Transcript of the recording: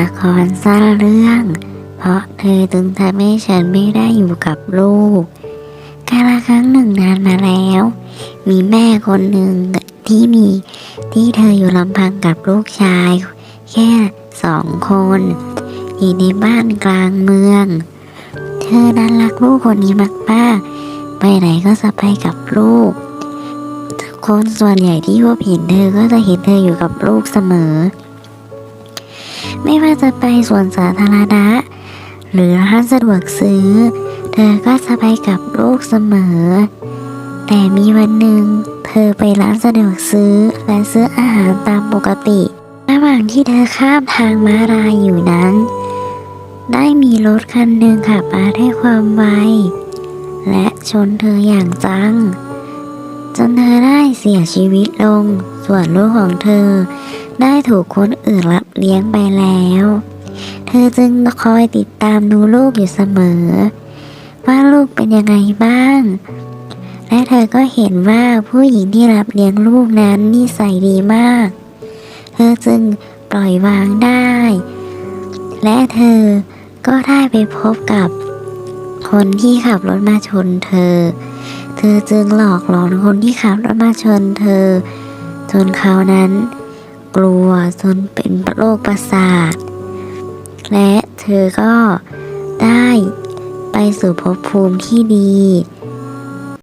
ละครสั้นเรื่อง เพราะเธอจึงทำให้ฉันไม่ได้อยู่กับลูกกาลครั้งหนึ่งนานมาแล้ว มีแม่คนหนึ่งที่มีที่เธออยู่ลำพังกับลูกชาย แค่สองคนอยู่ในบ้านกลางเมือง เธอนั้นรักลูกคนนี้มากๆไปไหนก็จะไปกับลูก คนส่วนใหญ่ที่พบเห็นเธอก็จะเห็นเธออยู่กับลูกเสมอ ไม่ว่าจะไปสวนสาธารณะ หรือร้านสะดวกซื้อ เธอก็จะไปกับลูกเสมอ แต่มีวันหนึ่ง เธอไปร้านสะดวกซื้อและซื้ออาหารตามปกติ ระหว่างที่เธอข้ามทางม้าลายอยู่นั้น ได้มีรถคันหนึ่งขับมาด้วยความไวและชนเธออย่างจัง จนเธอได้เสียชีวิตลง ส่วนลูกของเธอ ได้ถูกคนอื่นรับเลี้ยงไปแล้ว เธอจึงคอยติดตามดูลูกอยู่เสมอ ว่าลูกเป็นยังไงบ้าง และเธอก็เห็นว่าผู้หญิงที่รับเลี้ยงลูกนั้นนิสัยดีมาก เธอจึงปล่อยวางได้ และเธอก็ได้ไปพบกับคนที่ขับรถมาชนเธอ เธอจึงหลอกหลอนคนที่ขับรถมาชนเธอ จนเขานั้น กลัวจนเป็นโรคประสาท และเธอก็ได้ไปสู่ภพภูมิที่ดี